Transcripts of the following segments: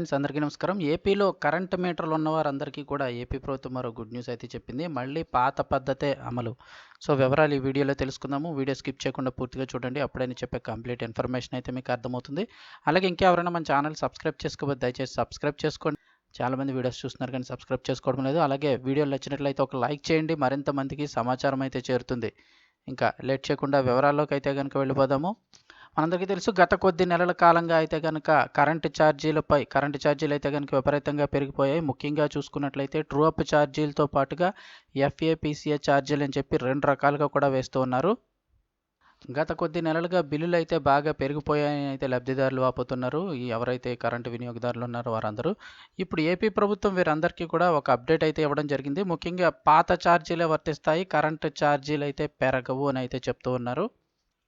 Friends అందరికీ నమస్కారం. ఏపీలో కరెంట్ మీటర్లు ఉన్న వారందరికీ కూడా ఏపీ ప్రభుత్వం మరో గుడ్ న్యూస్ అయితే చెప్పింది. మళ్ళీ పాత పద్ధతే అమలు. సో వివరాలు ఈ వీడియోలో తెలుసుకుందాము. వీడియో స్కిప్ చేయకుండా పూర్తిగా చూడండి. అప్పుడే నేను చెప్పే కంప్లీట్ ఇన్ఫర్మేషన్ అయితే మీకు అర్థమవుతుంది. అలాగే ఇంకెవరైనా మన ఛానల్ సబ్స్క్రైబ్ చేసుకోవద్దు దయచేసి సబ్స్క్రైబ్ చేసుకోండి. చాలామంది వీడియోస్ చూస్తున్నారు కానీ సబ్స్క్రైబ్ చేసుకోవడం లేదు. అలాగే వీడియోలు నచ్చినట్లయితే ఒక లైక్ చేయండి. మరింత మందికి సమాచారం అయితే చేరుతుంది. ఇంకా లేట్ చేయకుండా వివరాల్లోకి అయితే కనుక వెళ్ళిపోదాము. మనందరికీ తెలుసు గత కొద్ది నెలల కాలంగా అయితే కనుక కరెంటు ఛార్జీలపై కరెంటు ఛార్జీలు అయితే కనుక విపరీతంగా పెరిగిపోయాయి. ముఖ్యంగా చూసుకున్నట్లయితే ట్రూ అప్ ఛార్జీలతో పాటుగా ఎఫ్ఏపిసిఏ ఛార్జీలు అని చెప్పి రెండు రకాలుగా కూడా వేస్తూ ఉన్నారు. గత కొద్ది నెలలుగా బిల్లులు అయితే బాగా పెరిగిపోయాయని అయితే లబ్ధిదారులు ఆపుతున్నారు. ఎవరైతే కరెంటు వినియోగదారులు ఉన్నారో వారందరూ. ఇప్పుడు ఏపీ ప్రభుత్వం వీరందరికీ కూడా ఒక అప్డేట్ అయితే ఇవ్వడం జరిగింది. ముఖ్యంగా పాత ఛార్జీలే వర్తిస్తాయి కరెంటు ఛార్జీలు అయితే పెరగవు అని అయితే చెప్తూ ఉన్నారు.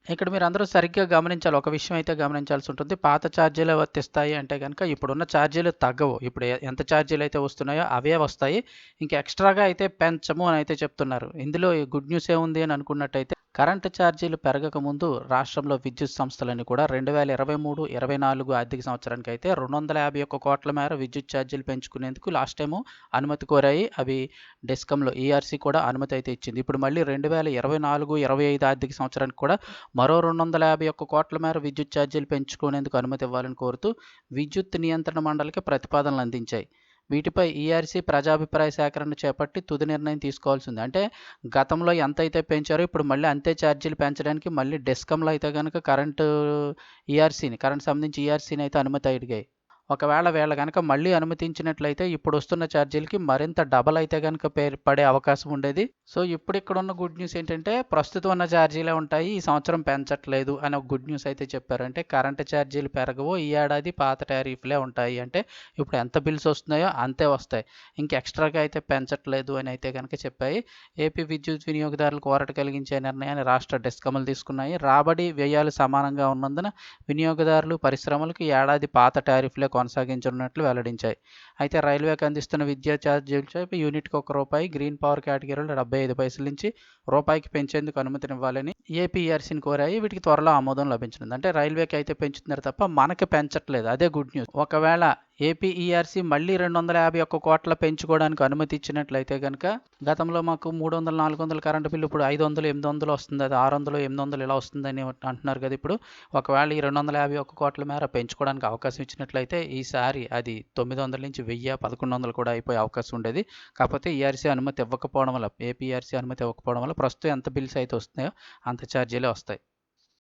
ఇక్కడ మీరు అందరూ సరిగ్గా గమనించాలి. ఒక విషయం అయితే గమనించాల్సి ఉంటుంది. పాత ఛార్జీలు వర్తిస్తాయి అంటే కనుక ఇప్పుడున్న ఛార్జీలు తగ్గవు. ఇప్పుడు ఎంత ఛార్జీలు అయితే వస్తున్నాయో అవే వస్తాయి. ఇంకా ఎక్స్ట్రాగా అయితే పెంచము అని అయితే చెప్తున్నారు. ఇందులో గుడ్ న్యూస్ ఏముంది అని అనుకున్నట్టయితే కరెంటు ఛార్జీలు పెరగక ముందు రాష్ట్రంలో విద్యుత్ సంస్థలన్నీ కూడా రెండు వేల ఇరవై మూడు ఇరవై నాలుగు ఆర్థిక సంవత్సరానికి అయితే రెండు వందల యాభై ఒక్క కోట్ల మేర విద్యుత్ ఛార్జీలు పెంచుకునేందుకు లాస్ట్ టైము అనుమతి కోరాయి. అవి డెస్కంలో ఈఆర్సీ కూడా అనుమతి అయితే ఇచ్చింది. ఇప్పుడు మళ్ళీ రెండు వేల ఇరవై నాలుగు ఇరవై ఐదు ఆర్థిక సంవత్సరానికి కూడా మరో రెండు వందల యాభై ఒక్క కోట్ల మేర విద్యుత్ ఛార్జీలు పెంచుకునేందుకు అనుమతి ఇవ్వాలని కోరుతూ విద్యుత్ నియంత్రణ మండలికి ప్రతిపాదనలు అందించాయి. వీటిపై ఈఆర్సీ ప్రజాభిప్రాయ సేకరణ చేపట్టి తుది నిర్ణయం తీసుకోవాల్సి ఉంది అంటే గతంలో ఎంత అయితే పెంచారో ఇప్పుడు మళ్ళీ అంతే ఛార్జీలు పెంచడానికి మళ్ళీ డెస్కంలో అయితే కనుక కరెంటు ఈఆర్సీని కరెంట్ సంబంధించి ఈఆర్సీని అయితే అనుమతి అడిగాయి. ఒకవేళ వీళ్ళ కనుక మళ్ళీ అనుమతించినట్లయితే ఇప్పుడు వస్తున్న ఛార్జీలకి మరింత డబల్ అయితే కనుక పడే అవకాశం ఉండేది. సో ఇప్పుడు ఇక్కడ ఉన్న గుడ్ న్యూస్ ఏంటంటే ప్రస్తుతం ఉన్న ఛార్జీలే ఉంటాయి ఈ సంవత్సరం పెంచట్లేదు అని ఒక గుడ్ న్యూస్ అయితే చెప్పారు. అంటే కరెంట్ ఛార్జీలు పెరగవు ఈ ఏడాది పాత టారిఫ్లే ఉంటాయి. అంటే ఇప్పుడు ఎంత బిల్స్ వస్తున్నాయో అంతే వస్తాయి. ఇంక ఎక్స్ట్రాగా అయితే పెంచట్లేదు అని అయితే కనుక చెప్పాయి. ఏపీ విద్యుత్ వినియోగదారులకు కోరట కలిగించే నిర్ణయాన్ని రాష్ట్ర డెస్కములు తీసుకున్నాయి. రాబడి వ్యయాలు సమానంగా ఉన్నందున వినియోగదారులు పరిశ్రమలకు ఏడాది పాత టారిఫ్లే కొనసాగించనున్నట్లు వెల్లడించాయి. అయితే రైల్వేకి అందిస్తున్న విద్యా ఛార్జీలపై యూనిట్కి ఒక రూపాయి గ్రీన్ పవర్ కేటగిరీలో డెబ్బై ఐదు పైసల నుంచి రూపాయికి పెంచేందుకు అనుమతినివ్వాలని ఏపీఆర్సీని కోరాయి. వీటికి త్వరలో ఆమోదం లభించనుంది. అంటే రైల్వేకి అయితే పెంచుతున్నారు తప్ప మనకి పెంచట్లేదు. అదే గుడ్ న్యూస్. ఒకవేళ ఏపీఈఆర్సీ మళ్ళీ రెండు వందల యాభై ఒక్క కోట్ల పెంచుకోవడానికి అనుమతి ఇచ్చినట్లయితే కనుక గతంలో మాకు మూడు వందల నాలుగు వందల కరెంటు బిల్లు ఇప్పుడు ఐదు వందలు ఎనిమిది వందలు వస్తుంది. అది ఆరు వందలు ఎనిమిది వందలు ఇలా వస్తుందని అంటున్నారు కదా ఇప్పుడు. ఒకవేళ ఈ రెండు వందల యాభై ఒక్క కోట్ల మేర పెంచుకోవడానికి అవకాశం ఇచ్చినట్లయితే ఈసారి అది తొమ్మిది వందల నుంచి వెయ్యి పదకొండు వందలు కూడా అయిపోయే అవకాశం ఉండేది. కాకపోతే ఈఆర్సీ అనుమతి ఇవ్వకపోవడం వల్ల ఏపీఆర్సీ అనుమతి ఇవ్వకపోవడం వల్ల ప్రస్తుతం ఎంత బిల్స్ అయితే వస్తున్నాయో అంత ఛార్జీలే వస్తాయి.